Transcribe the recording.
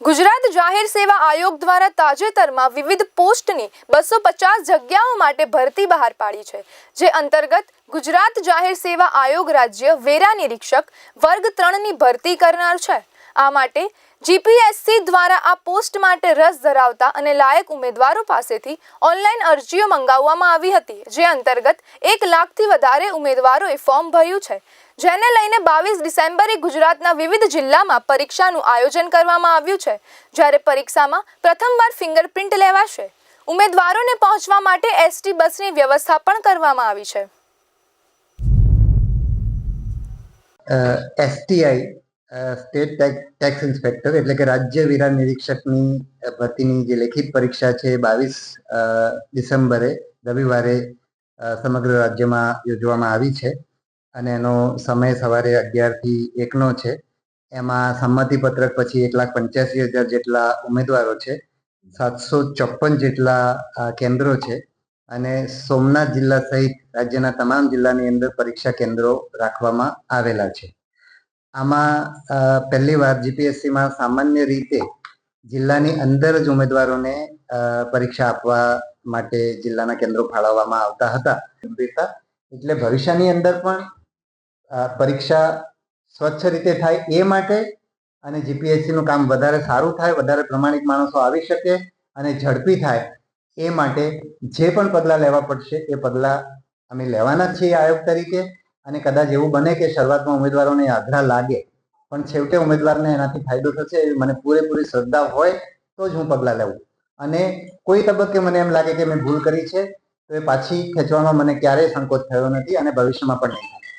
ગુજરાત જાહેર સેવા આયોગ દ્વારા તાજેતરમાં વિવિધ પોસ્ટની બસો પચાસ જગ્યાઓ માટે ભરતી બહાર પાડી છે, જે અંતર્ગત ગુજરાત જાહેર સેવા આયોગ રાજ્ય વેરા નિરીક્ષક વર્ગ ત્રણની ભરતી કરનાર છે. આ માટે જીપીએસસી દ્વારા આ પોસ્ટ માટે રસ ધરાવતા અને લાયક ઉમેદવારો પાસેથી ઓનલાઈન અરજીઓ મંગાવવામાં આવી હતી, જે અંતર્ગત એક લાખથી વધારે ઉમેદવારોએ ફોર્મ ભર્યું છે. જેને લઈને બાવીસ ડિસેમ્બરે ગુજરાતના વિવિધ જિલ્લામાં પરીક્ષાનું આયોજન કરવામાં આવ્યું છે, જ્યારે પરીક્ષામાં પ્રથમવાર ફિંગરપ્રિન્ટ લેવાશે. ઉમેદવારોને પહોંચવા માટે એસટી બસની વ્યવસ્થા પણ કરવામાં આવી છે. એસટીઆઈ સ્ટેટ ટેક્સ ઇન્સ્પેક્ટર એટલે કે રાજ્ય વેરા નિરીક્ષકની ભરતીની જે લેખિત પરીક્ષા છે બાવીસ ડિસેમ્બરે, રવિવારે સમગ્ર રાજ્યમાં યોજવામાં આવી છે. અને એનો સમય સવારે અગિયારથી એકનો છે. એમાં સંમતિપત્રક પછી એક લાખ પંચ્યાસી હજાર જેટલા ઉમેદવારો છે. સાતસો ચોપન જેટલા કેન્દ્રો છે. અને સોમનાથ જિલ્લા સહિત રાજ્યના તમામ જિલ્લાની અંદર પરીક્ષા કેન્દ્રો રાખવામાં આવેલા છે. આમાં પહેલી વાર જીપીએસસીમાં સામાન્ય રીતે જિલ્લાની અંદર જ ઉમેદવારોને પરીક્ષા આપવા માટે જિલ્લાના કેન્દ્રો ફાળવવામાં આવતા હતા. એટલે ભવિષ્યની અંદર પણ પરીક્ષા સ્વચ્છ રીતે થાય એ માટે અને જીપીએસસીનું કામ વધારે સારું થાય, વધારે પ્રમાણિક માણસો આવી શકે અને ઝડપી થાય એ માટે જે પણ પગલાં લેવા પડશે એ પગલાં અમે લેવાના છીએ આયોગ તરીકે. અને કદાચ એવું બને કે શરૂઆતમાં ઉમેદવારોને આગ્રહ લાગે, પણ છેવટે ઉમેદવારને એનાથી ફાયદો થશે મને પૂરેપૂરી શ્રદ્ધા હોય તો જ હું પગલાં લેવું. અને કોઈ તબક્કે મને એમ લાગે કે મેં ભૂલ કરી છે, તો એ પાછી ખેંચવામાં મને ક્યારેય સંકોચ થયો નથી અને ભવિષ્યમાં પણ નહીં થાય.